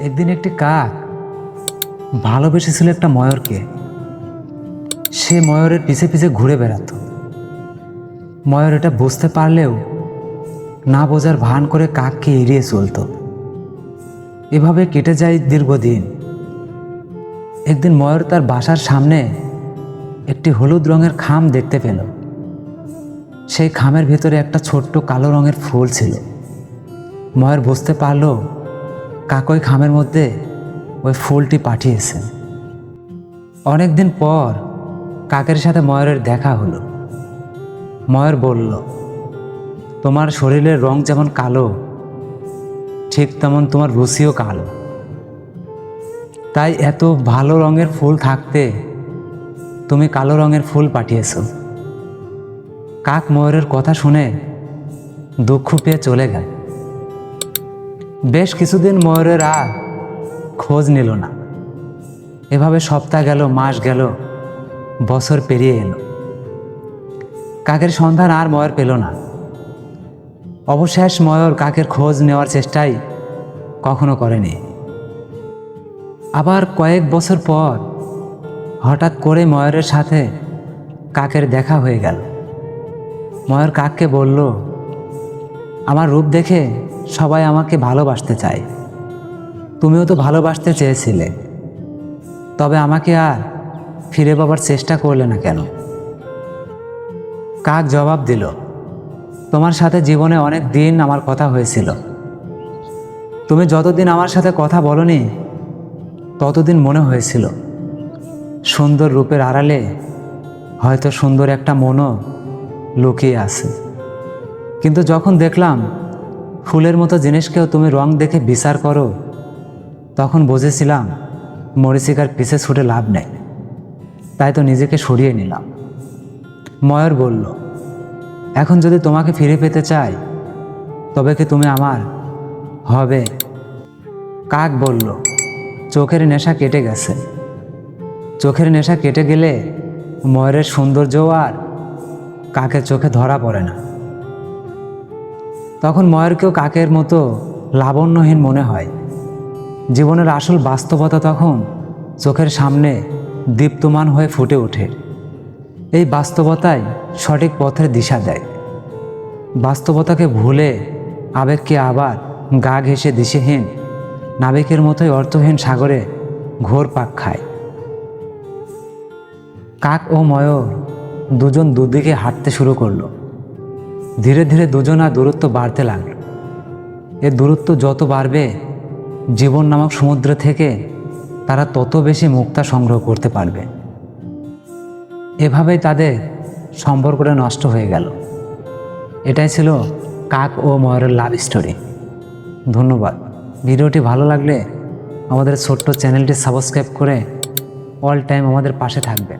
একদিন একটি কাক ভালোবেসেছিল একটা ময়ূরকে। সে ময়ূরের পিছে পিছে ঘুরে বেড়াতো। ময়ূর এটা বুঝতে পারলেও না বোঝার ভান করে কাককে এড়িয়ে চলতো। এভাবে কেটে যায় দীর্ঘদিন। একদিন ময়ূর তার বাসার সামনে একটি হলুদ রঙের খাম দেখতে পেল। সেই খামের ভেতরে একটা ছোট্ট কালো রঙের ফুল ছিল। ময়ূর বুঝতে পারল কাকই খামের মধ্যে ওই ফুলটি পাঠিয়েছে অনেক দিন পর কাকের সাথে ময়ূরের দেখা হলো। ময়ূর বলল, তোমার শরীরের রং যেমন কালো, ঠিক তেমন তোমার রুচিও কালো। তাই এত ভালো রঙের ফুল থাকতে তুমি কালো রঙের ফুল পাঠিয়েছ। কাক ময়ূরের কথা শুনে দুঃখ পেয়ে চলে গেল। বেশ কিছুদিন ময়ূরের আর খোঁজ নিল না। এভাবে সপ্তাহ গেল, মাস গেল, বছর পেরিয়ে এলো। কাকের সন্ধান আর ময়ূর পেল না। অবশেষ ময়ূর কাকের খোঁজ নেওয়ার চেষ্টাই কখনো করেনি। আবার কয়েক বছর পর হঠাৎ করে ময়ূরের সাথে কাকের দেখা হয়ে গেল। ময়ূর কাককে বলল, আমার রূপ দেখে সবাই আমাকে ভালোবাসতে চায়। তুমিও তো ভালোবাসতে চেয়েছিলে। তবে আমাকে আর ফিরে পাবার চেষ্টা করলে না কেন? কাক জবাব দিল, তোমার সাথে জীবনে অনেক দিন আমার কথা হয়েছিল। তুমি যতদিন আমার সাথে কথা বলনি, ততদিন মনে হয়েছিল। সুন্দর রূপের আড়ালে হয়তো সুন্দর একটা মনও লুকিয়ে আছে। কিন্তু যখন দেখলাম ফুলের মতো জিনিসকেও তুমি রং দেখে বিচার করো। তখন বুঝেছিলাম, মরিচিকার পিছে ছুটে লাভ নেই। তাই তো নিজেকে সরিয়ে নিলাম। ময়ূর বলল, এখন যদি তোমাকে ফিরে পেতে চাই, তবে কি তুমি আমার হবে? কাক বলল, চোখের নেশা কেটে গেছে। চোখের নেশা কেটে গেলে ময়ূরের সৌন্দর্য আর কাকের চোখে ধরা পড়ে না। তখন ময়ূরকেও কাকের মতো লাবণ্যহীন মনে হয়। জীবনের আসল বাস্তবতা তখন চোখের সামনে দীপ্তমান হয়ে ফুটে ওঠে। এই বাস্তবতাই সঠিক পথের দিশা দেয়। বাস্তবতাকে ভুলে আবেগকে আবার গা ঘেঁষে দিশেহীন, নাবিকের মতোই অর্থহীন সাগরে ঘোর পাক খায়। কাক ও ময়ূর দুজন দুদিকে হাঁটতে শুরু করল। ধীরে ধীরে দুজনার দূরত্ব বাড়তে লাগল। এ দূরত্ব যত বাড়বে, জীবন নামক সমুদ্র থেকে তারা তত বেশি মুক্তা সংগ্রহ করতে পারবে। এভাবেই তাদের সম্পর্কটা নষ্ট হয়ে গেল। এটাই ছিল কাক ও ময়ূরের লাভ স্টোরি ধন্যবাদ। ভিডিওটি ভালো লাগলে আমাদের ছোট্ট চ্যানেলটি সাবস্ক্রাইব করে অল টাইম আমাদের পাশে থাকবে